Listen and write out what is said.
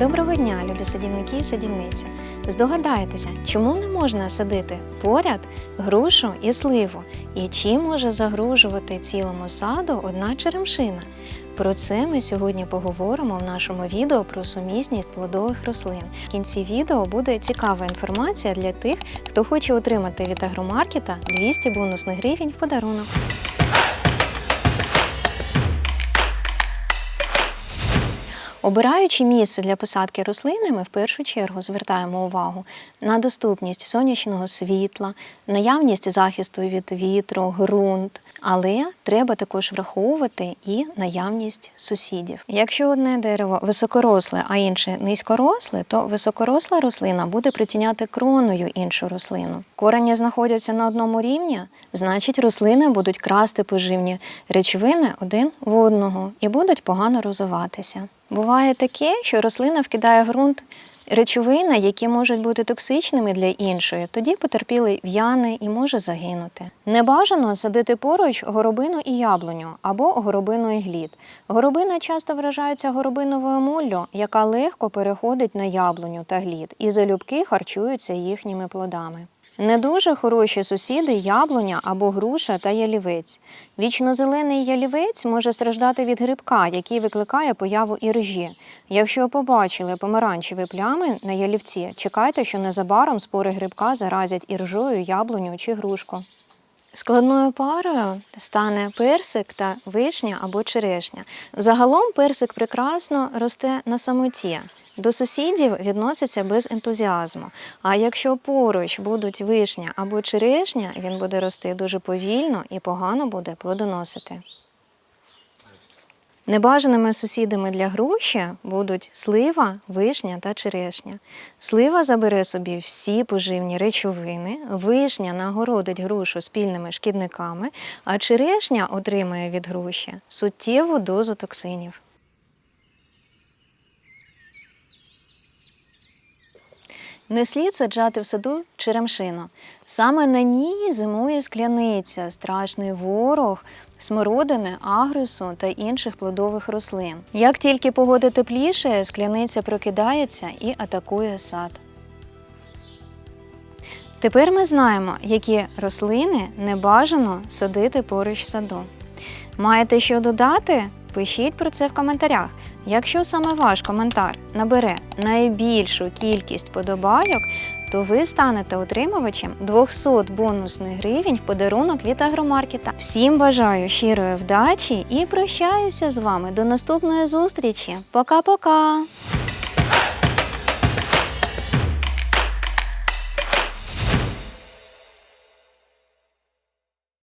Доброго дня, любі садівники і садівниці. Здогадайтеся, чому не можна садити поряд грушу і сливу? І чим може загрожувати цілому саду одна черемшина? Про це ми сьогодні поговоримо в нашому відео про сумісність плодових рослин. В кінці відео буде цікава інформація для тих, хто хоче отримати від агромаркета 200 бонусних гривень в подарунок. Обираючи місце для посадки рослини, ми в першу чергу звертаємо увагу на доступність сонячного світла, наявність захисту від вітру, ґрунт. Але треба також враховувати і наявність сусідів. Якщо одне дерево високоросле, а інше низькоросле, то високоросла рослина буде притіняти кроною іншу рослину. Корені знаходяться на одному рівні, значить рослини будуть красти поживні речовини один в одного і будуть погано розвиватися. Буває таке, що рослина вкидає ґрунт речовини, які можуть бути токсичними для іншої, тоді потерпілий в'яне і може загинути. Небажано садити поруч горобину і яблуню або горобину і глід. Горобина часто вражаються горобиновою муллю, яка легко переходить на яблуню та глід, і залюбки харчуються їхніми плодами. Не дуже хороші сусіди яблуня або груша та ялівець. Вічнозелений ялівець може страждати від грибка, який викликає появу іржі. Якщо побачили помаранчеві плями на ялівці, чекайте, що незабаром спори грибка заразять іржою яблуню чи грушку. Складною парою стане персик та вишня або черешня. Загалом персик прекрасно росте на самоті. До сусідів відноситься без ентузіазму. А якщо поруч будуть вишня або черешня, він буде рости дуже повільно і погано буде плодоносити. Небажаними сусідами для груші будуть слива, вишня та черешня. Слива забере собі всі поживні речовини, вишня нагородить грушу спільними шкідниками, а черешня отримає від груші суттєву дозу токсинів. Не слід саджати в саду черемшину. Саме на ній зимує скляниця, страшний ворог смородини, агресу та інших плодових рослин. Як тільки погода тепліше, скляниця прокидається і атакує сад. Тепер ми знаємо, які рослини не бажано садити поруч саду. Маєте що додати? Пишіть про це в коментарях. Якщо саме ваш коментар набере найбільшу кількість подобайок, то ви станете отримувачем 200 бонусних гривень в подарунок від агромаркета. Всім бажаю щирої вдачі і прощаюся з вами до наступної зустрічі. Пока-пока!